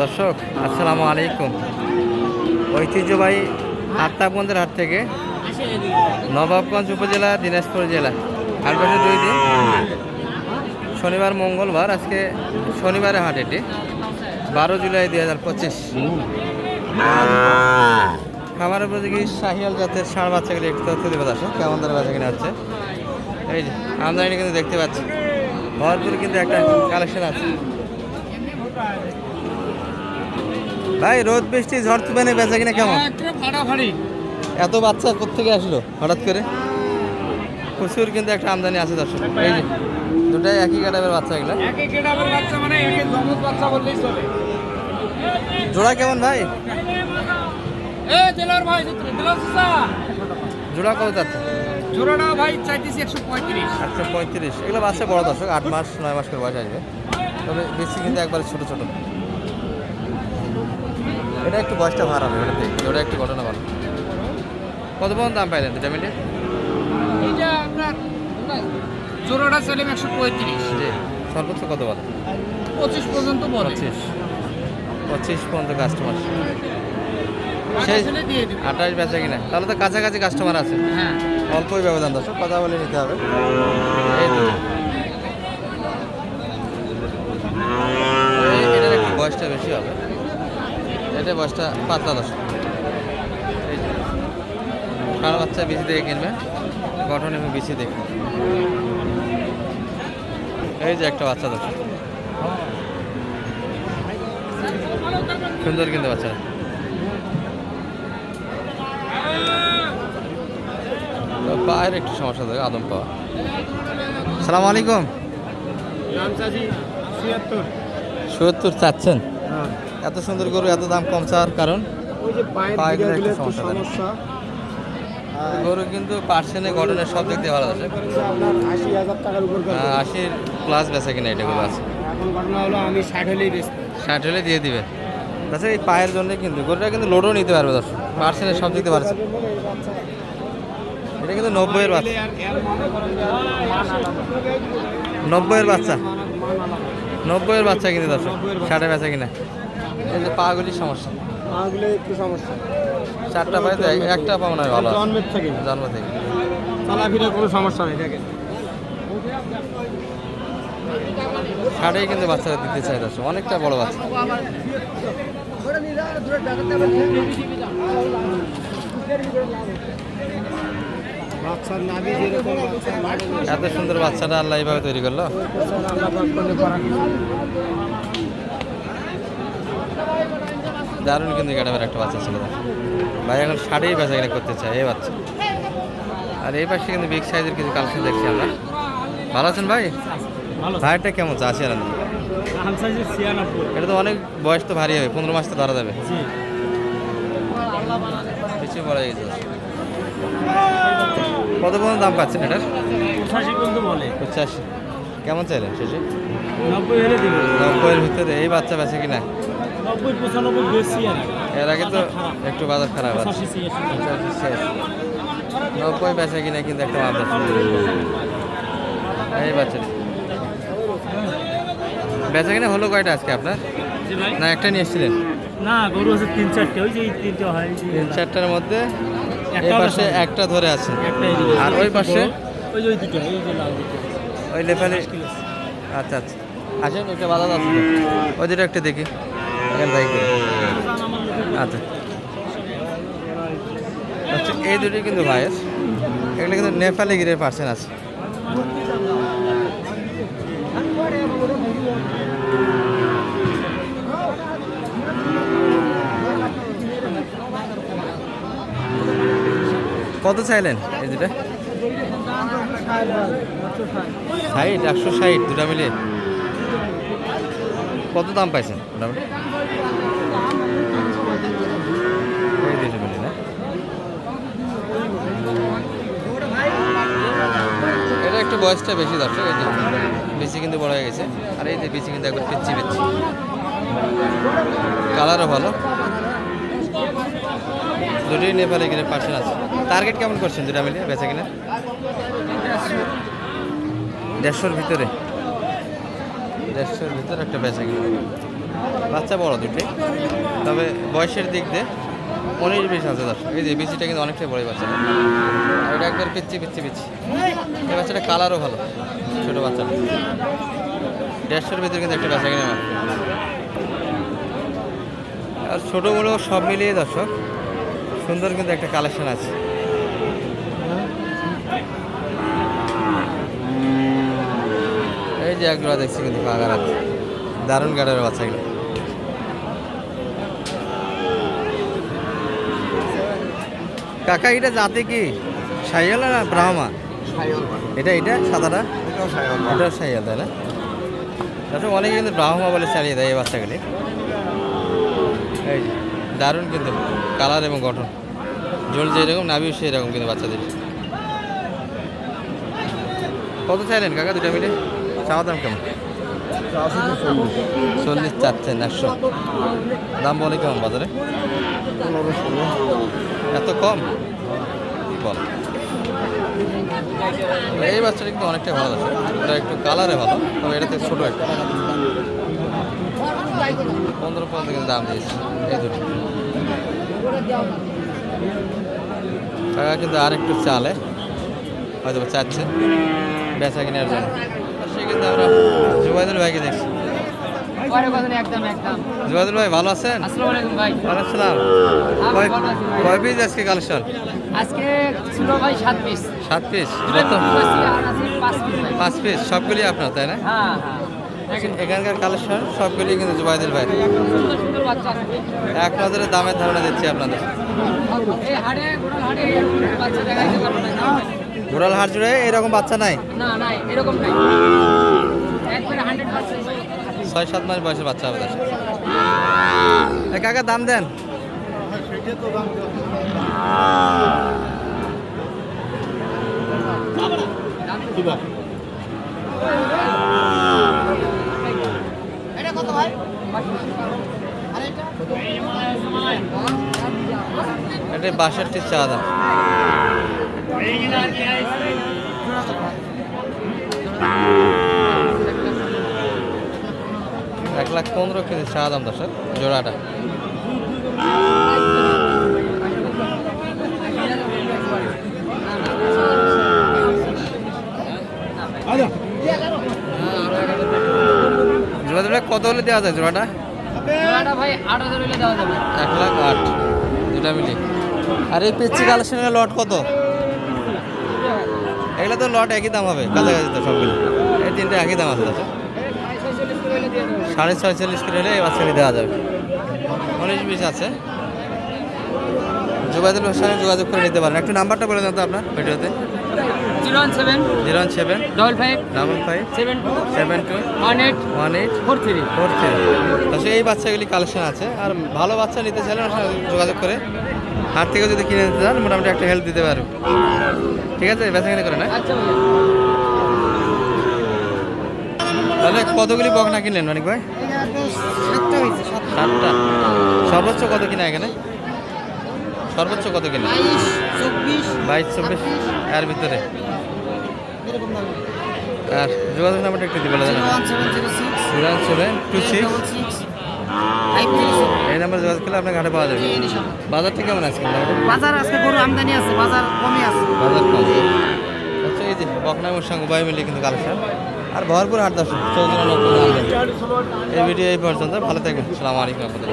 দর্শক, আসসালামু আলাইকুম। ঐতিহ্যবাহী আত্মাবন্দের হাট থেকে নবাবগঞ্জ উপজেলা, দিনাজপুর জেলা। বসে দুই দিন। শনিবার, মঙ্গলবার, আজকে শনিবারে হাট এটি। বারো জুলাই দুই হাজার পঁচিশ। খামার উপযোগী শাহিয়াল জাতের ষাঁড় বাচ্চাগুলি একটু তথ্য দেবে দর্শক, কেমন ধরে বাচ্চা কিনে হচ্ছে। এই যে, আমদানি কিন্তু দেখতে পাচ্ছি। ভরপুর কিন্তু একটা কালেকশন আছে। ভাই রোদ বৃষ্টি ঝড় তুফানে বেচা কিনা কেমন? ফাটাফাটি। এত বাচ্চা কোথেকে আসলো হঠাৎ করে? প্রচুর কিন্তু একটা আমদানি আছে দর্শক। এই যে দুটাই একই কাটাবের বাচ্চা এগুলো। মানে একে জমজ বাচ্চা বললেই চলে। জোড়া কেমন ভাই? জোড়া কত যাচ্ছে? জোড়াটা ভাই চাইতেছি একশো পঁয়ত্রিশ। একশো পঁয়ত্রিশ। এগুলো বাচ্চা বড় দর্শক আট মাস নয় মাস করে বয়স আসবে। তবে বেশি কিন্তু একবারে ছোট ছোট। এটা একটু বয়সটা ভার হবে ওটা দেখি ওটা একটু ঘটনা বলো কত পর্যন্ত দাম পাইলেন দুটা মিলে এইটা আপনার জোড়াটা চাইলাম একশো পঁয়ত্রিশ। জি। সর্বোচ্চ কত বলো? পঁচিশ পর্যন্ত বলে। পঁচিশ। পঁচিশ পর্যন্ত কাস্টমার সেই আঠাশ বেচা কিনা। তাহলে তো কাছাকাছি কাস্টমার আছে। হ্যাঁ। অল্পই ব্যবধান দর্শক কথা বলে নিতে হবে। এই- এটার একটু বয়সটা বেশি হবে বয়সটা পাতলা যে। কারও বাচ্চা বেশি দেখে কিনবে গঠন এবং বেশি দেখবে এই যে একটা বাচ্চা দর্শক সুন্দর কিন্তু বাচ্চা। পায়ের একটু সমস্যা থাকে আদম পাওয়া। সালাম আলাইকুম। ছিয়াত্তর। চাচ্ছেন? এত সুন্দর গরু এত দাম কম চাওয়ার কারণ সমস্যা গরু কিন্তু পার্সেন্টে গঠনের সব দিক দিয়ে ভালো আছে। আশির প্লাস বেচা কিনা এটা গরু আছে এখন ঘটনা হলো আমি ষাট হলেই ষাট হলে দিয়ে দিবে। তাছাড়া এই পায়ের জন্য কিন্তু গরুটা কিন্তু লোডও নিতে পারবে দর্শক। পার্সেন্টে সব দিয়ে পারছে। এটা কিন্তু নব্বইয়ের বাচ্চা। নব্বইয়ের বাচ্চা। নব্বইয়ের বাচ্চা কিন্তু দর্শক। ষাটে বেচা কিনা। এই যে পাগুলির সমস্যা? মাগুলো একটু সমস্যা। চারটা পাইতে একটা পাবো না ভালো। জন্মের থেকে। জন্ম থেকে। চলাফেরা কোনো সমস্যা নেই দেখেন। ষাটেই কিন্তু বাচ্চারা দিতে চাই দর্শক অনেকটা বড় বাচ্চা। এত সুন্দর বাচ্চাটা আল্লাহ এইভাবে তৈরি করল আল্লাহ পাক করলে করার কিছু নেই। দারুণ কিন্তু গ্যাটামের একটা বাচ্চা ছিল। ভাই এখন ষাটেই বেচা কিনা করতে চাই এই বাচ্চা। আর এই পাশে কিন্তু বিগ সাইজের কিছু কালেকশন দেখছি আমরা। ভালো আছেন ভাই? ভাইটা কেমন চাষি আনন্দ এটা তো অনেক বয়স তো ভারী হবে পনেরো মাস তো ধরা যাবে। কিছু বলা গেছে। কত পর্যন্ত দাম পাচ্ছেন এটার? পঁচাশি পর্যন্ত বলে। পঁচাশি। কেমন চাইলেন শেষে? নব্বই নব্বইয়ের ভিতরে এই বাচ্চা বেছে কিনা? নব্বই পঁচানব্বই বেশি আর এর আগে তো একটু বাজার খারাপ আছে। নব্বই বেচা কিনা কিন্তু একটা আছে এই বাচ্চা বেচা কিনা হলো কয়টা আজকে আপনার? না একটা নিয়ে এসেছিলেন? না গরু আছে তিন চারটে। ওই যে তিনটে হয় তিন চারটার মধ্যে এই পাশে একটা ধরে আছে। আর ওই পাশে? ওই যে ওই দুটো এই যে লাল দুটো। ওই লেফালি আচ্ছা আচ্ছা। আসেন একটা বাজার আছে। ওই দুটো একটা দেখি। আচ্ছা। আচ্ছা এই দুটি কিন্তু ভাইয়ের। এগুলো কিন্তু নেপালি গিরের পার্সেন্ট আছে। কত চাইলেন এই দুটা? ষাট, একশো ষাট, দুটা মিলে কত দাম পাইছেন? মোটামুটি? দুটো এটা একটু বয়সটা বেশি দর্শক, এই যে বেশি কিন্তু বড় হয়ে গেছে। আর এই যে বেশি কিন্তু একবার পিচ্ছি পিচ্ছি। কালারও ভালো। দুটোই নেপালে কিনে পার্সেন্ট আছে। টার্গেট কেমন করছেন দুটা মিলে বেচা কিনা? দেড়শোর ভিতরে। দেড়শোর ভিতরে একটা বেচা কিনা বাচ্চা বড় দুটোই তবে বয়সের দিক দিয়ে উনিশ বিশ আছে দর্শক। এই যে বিচিটা কিন্তু অনেকটাই বড় বাচ্চা। এটা একবার পিচ্ছি পিচ্ছি পিচ্ছি এই বাচ্চাটা কালারও ভালো, ছোটো বাচ্চাটা দেড়শোর ভিতরে কিন্তু একটা বাচ্চা কিনে আর ছোটো বড়ো সব মিলিয়ে দর্শক, সুন্দর কিন্তু একটা কালেকশন আছে। যে একগুলো দেখছি কিন্তু হাতে দারুণ গাড়ের বাচ্চাগুলো কাকা এটা জাতে কি? সাইয়াল না ব্রাহ্মা? এটা এটা? সাদাটা? এটাও সাইয়াল তাই না? এটা অনেকে কিন্তু ব্রাহ্মা বলে চালিয়ে দেয় এই বাচ্চাগুলি। এই দারুণ কিন্তু কালার এবং গঠন। জল যেরকম নাবিও সেই রকম কিন্তু বাচ্চাদের। কত চাইলেন কাকা দুটা মিলে? চাওয়া দাম কেমন? চল্লিশ চাচ্ছেন, একশো। দাম বলে কেমন বাজারে? এত কম? বল। এই বাচ্চাটা কিন্তু অনেকটাই ভালো আছে। এটা একটু কালারে ভালো, তবে এটাতে ছোটো একটা। পনেরো পর্যন্ত কিন্তু দাম দিয়েছে, এই দুটো। টাকা কিন্তু আর একটু চালে, হয়তো চাচ্ছে। বেচা কেনার জন্য। কিন্তু আমরা জুবাইদুল ভাইকে দেখছি। জুবাইদুল ভাই ভালো আছেন? আসসালামু কয় পিস আজকে কালেকশন আজকে ছিল ভাই সাত পিস সাত পিস কত পাঁচ পিস সবগুলি আপনার তাই না? হ্যাঁ হ্যাঁ। এখানকার কালেকশন সবগুলি কিন্তু জুবাইদুল ভাই। এক নজরে দামের ধারণা দিচ্ছি আপনাদের। ঘোড়াল হাট জুড়ে এরকম বাচ্চা নাই? না নাই এরকম নাই। ছয় সাত মাস বয়সের বাচ্চা হবে তার এ কাকা দাম দেন। এটা এটা? চা দাম। এক লাখ পনেরো কেজি চা দাম দর্শক জোড়াটা। জোড়া কত হলে দেওয়া যায় জোড়াটা? জোড়াটা ভাই আট হাজার হইলে দেওয়া যাবে। এক লাখ আট দুটা মিলি আর এই পেচ্ছি কালেকশনের লট কত? এগুলো তো লট একই দাম হবে কাছাকাছি তো সবগুলো। এই তিনটে একই দাম আছে দাদা সাড়ে ছয়চল্লিশ কিলো হলে এই বাচ্চাকে দেওয়া যাবে। উনিশ বিশ আছে। যোগাযোগ সঙ্গে যোগাযোগ করে নিতে পারেন। একটু নাম্বারটা বলে দেন তো আপনার ভিডিওতে। Zero one seven zero one seven double five double five seven two seven two one eight one eight four three. Four three. এই বাচ্চাগুলি কালেকশন আছে। আর ভালো বাচ্চা নিতে চাইলে যোগাযোগ করে হাট থেকে যদি কিনে নিতে চান মোটামুটি একটা হেল্প দিতে পারো। ঠিক আছে? বেচা কিনে করে না? আচ্ছা তাহলে কতগুলি বকনা কিনলেন মানিক ভাই? সাতটা সর্বোচ্চ কত কিনা এখানে? সর্বোচ্চ কত কিনা? বাইশ চব্বিশ এর ভিতরে। আর যোগাযোগ নাম্বারটা একটু দিবে জিরো সেভেন টু সিক্স। এই নাম্বার যোগাযোগ করলে আপনার ঘাটে পাওয়া যাবে। বাজারটা কেমন আছে বাজার? আজকে গরু আমদানি আছে বাজার কমই আছে। বাজার কম। আচ্ছা এই যে বকনামের সঙ্গে উভয় মিলিয়ে কিন্তু কালেকশন আর ভরপুর হাট দর্শক চৌদ্দ এই ভিডিও এই পর্যন্ত। ভালো থাকবেন। সালামালাইকুম আপনাদের